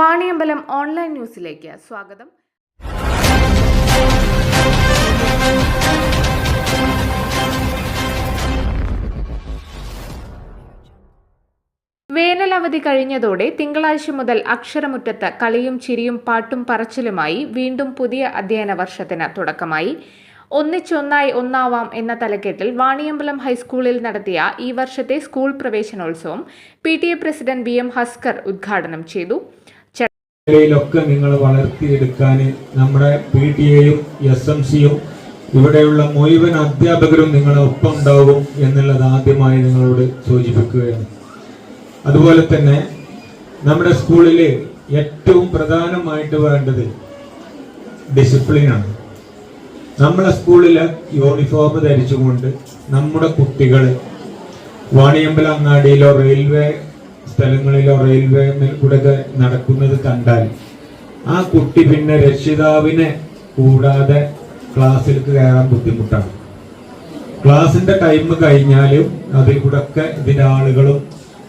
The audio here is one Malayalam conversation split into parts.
വാണിയമ്പലം ഓൺലൈൻ ന്യൂസിലേക്ക് സ്വാഗതം. വേനലവധി കഴിഞ്ഞതോടെ തിങ്കളാഴ്ച മുതൽ അക്ഷരമുറ്റത്ത് കളിയും ചിരിയും പാട്ടും പറച്ചിലുമായി വീണ്ടും പുതിയ അധ്യയന വർഷത്തിന് തുടക്കമായി. ഒന്നിച്ചൊന്നായി ഒന്നാവാം എന്ന തലക്കെട്ടിൽ വാണിയമ്പലം ഹൈസ്കൂളിൽ നടത്തിയ ഈ വർഷത്തെ സ്കൂൾ പ്രവേശനോത്സവം P T A president B M Haskar ഉദ്ഘാടനം ചെയ്തു. മേഖലയിലൊക്കെ നിങ്ങൾ വളർത്തിയെടുക്കാൻ നമ്മുടെ പി ടി എയും എസ് എം സിയും ഇവിടെയുള്ള മുഴുവൻ അധ്യാപകരും നിങ്ങളെ ഒപ്പം ഉണ്ടാവും എന്നുള്ളത് ആദ്യമായി നിങ്ങളോട് സൂചിപ്പിക്കുകയാണ്. അതുപോലെ തന്നെ നമ്മുടെ സ്കൂളിൽ ഏറ്റവും പ്രധാനമായിട്ട് വേണ്ടത് ഡിസിപ്ലിനാണ്. നമ്മളെ സ്കൂളിലെ യൂണിഫോം ധരിച്ചുകൊണ്ട് നമ്മുടെ കുട്ടികൾ വാണിയമ്പലം അങ്ങാടിയിലോ റെയിൽവേ സ്ഥലങ്ങളിലോ റെയിൽവേ കൂടെ നടക്കുന്നത് കണ്ടാൽ ആ കുട്ടി പിന്നെ രക്ഷിതാവിനെ കൂടാതെ ക്ലാസ്സിലേക്ക് കയറാൻ ബുദ്ധിമുട്ടാണ്. ക്ലാസിന്റെ ടൈം കഴിഞ്ഞാലും അതിൽ കൂടെ ഒക്കെ ഇതിന്റെ ആളുകളും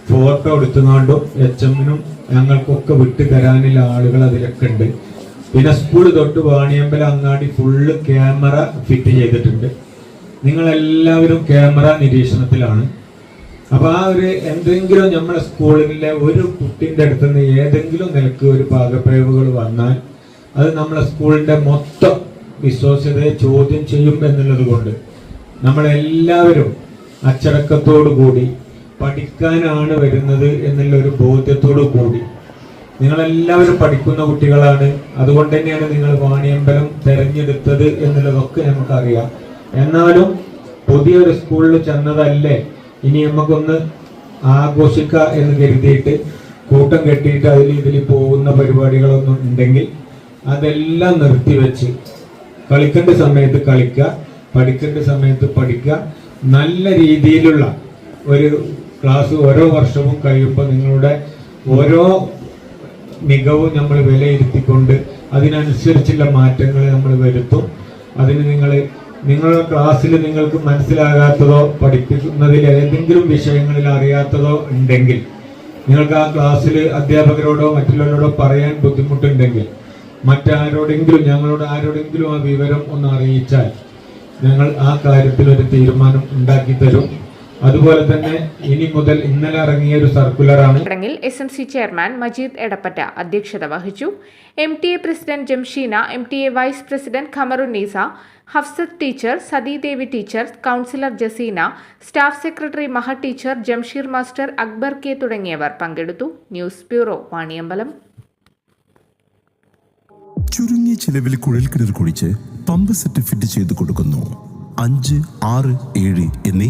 ഫോട്ടോ എടുത്തുകൊണ്ടും എച്ച് എമ്മിനും ഞങ്ങൾക്കൊക്കെ വിട്ടു തരാനുള്ള ആളുകൾ അതിലൊക്കെ ഉണ്ട്. പിന്നെ സ്കൂൾ തൊട്ട് വാണിയമ്പലം അങ്ങാടി ഫുള്ള് ക്യാമറ ഫിറ്റ് ചെയ്തിട്ടുണ്ട്. നിങ്ങളെല്ലാവരും ക്യാമറ നിരീക്ഷണത്തിലാണ്. അപ്പൊ ആ ഒരു എന്തെങ്കിലും നമ്മുടെ സ്കൂളിലെ ഒരു കുട്ടിന്റെ അടുത്ത് നിന്ന് ഏതെങ്കിലും നിലയ്ക്ക് ഒരു പാകപ്പിഴവുകൾ വന്നാൽ അത് നമ്മളെ സ്കൂളിന്റെ മൊത്തം വിശ്വാസ്യതയെ ചോദ്യം ചെയ്യും എന്നുള്ളത് കൊണ്ട് നമ്മളെല്ലാവരും അച്ചടക്കത്തോടു കൂടി പഠിക്കാനാണ് വരുന്നത് എന്നുള്ള ഒരു ബോധ്യത്തോടു കൂടി. നിങ്ങളെല്ലാവരും പഠിക്കുന്ന കുട്ടികളാണ്. അതുകൊണ്ട് തന്നെയാണ് നിങ്ങൾ വാണിയമ്പലം തെരഞ്ഞെടുത്തത് എന്നുള്ളതൊക്കെ നമുക്കറിയാം. എന്നാലും പുതിയൊരു സ്കൂളിൽ ചെന്നതല്ലേ ഇനി നമുക്കൊന്ന് ആഘോഷിക്കുക എന്ന് കരുതിയിട്ട് കൂട്ടം കെട്ടിയിട്ട് അതിൽ ഇതിൽ പോകുന്ന പരിപാടികളൊന്നും ഉണ്ടെങ്കിൽ അതെല്ലാം നിർത്തിവെച്ച് കളിക്കേണ്ട സമയത്ത് കളിക്കുക പഠിക്കേണ്ട സമയത്ത് പഠിക്കുക നല്ല രീതിയിലുള്ള ഒരു ക്ലാസ് ഓരോ വർഷവും കഴിയുമ്പോൾ നിങ്ങളുടെ ഓരോ മികവും നമ്മൾ വിലയിരുത്തിക്കൊണ്ട് അതിനനുസരിച്ചുള്ള മാറ്റങ്ങൾ നമ്മൾ വരുത്തും. അതിന് നിങ്ങൾ നിങ്ങളുടെ ക്ലാസ്സിൽ നിങ്ങൾക്ക് മനസ്സിലാകാത്തതോ പഠിപ്പിക്കുന്നതിൽ ഏതെങ്കിലും വിഷയങ്ങളിൽ അറിയാത്തതോ ഉണ്ടെങ്കിൽ നിങ്ങൾക്ക് ആ ക്ലാസ്സിൽ അധ്യാപകരോടോ മറ്റുള്ളവരോടോ പറയാൻ ബുദ്ധിമുട്ടുണ്ടെങ്കിൽ മറ്റാരോടെങ്കിലും ഞങ്ങളോട് ആരോടെങ്കിലും ആ വിവരം ഒന്ന് അറിയിച്ചാൽ ഞങ്ങൾ ആ കാര്യത്തിൽ ഒരു തീരുമാനം ഉണ്ടാക്കി തരും അതുപോലെ തന്നെ ഇനി മുതൽ ഇന്നലെ ഇറങ്ങിയ ഒരു സർക്കുലറാണ് ചടങ്ങിൽ S M C chairman Majeed Edappatta അധ്യക്ഷത വഹിച്ചു. M T A president Jamsheena M T A vice president Khamarunnisa Hafsath teacher Sathidevi teacher councillor Jaseena staff secretary Maha teacher Jamsheer master Akbar K തുടങ്ങിയവർ പങ്കെടുത്തു. News bureau Vaniyambalam. ചുരുങ്ങിയ ചിലവിൽ കുഴൽക്കിണർ കുഴിച്ച് പമ്പ് സെറ്റ് ഫിറ്റ് ചെയ്ത് കൊടുക്കുന്നു. അഞ്ച് ആറ് ഏഴ് എന്നീ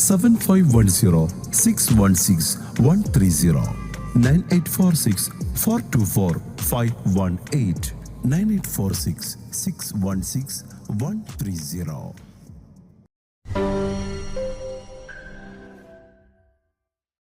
seven five one zero six one six one three zero nine eight four six four two four five one eight nine eight four six six one six one three zero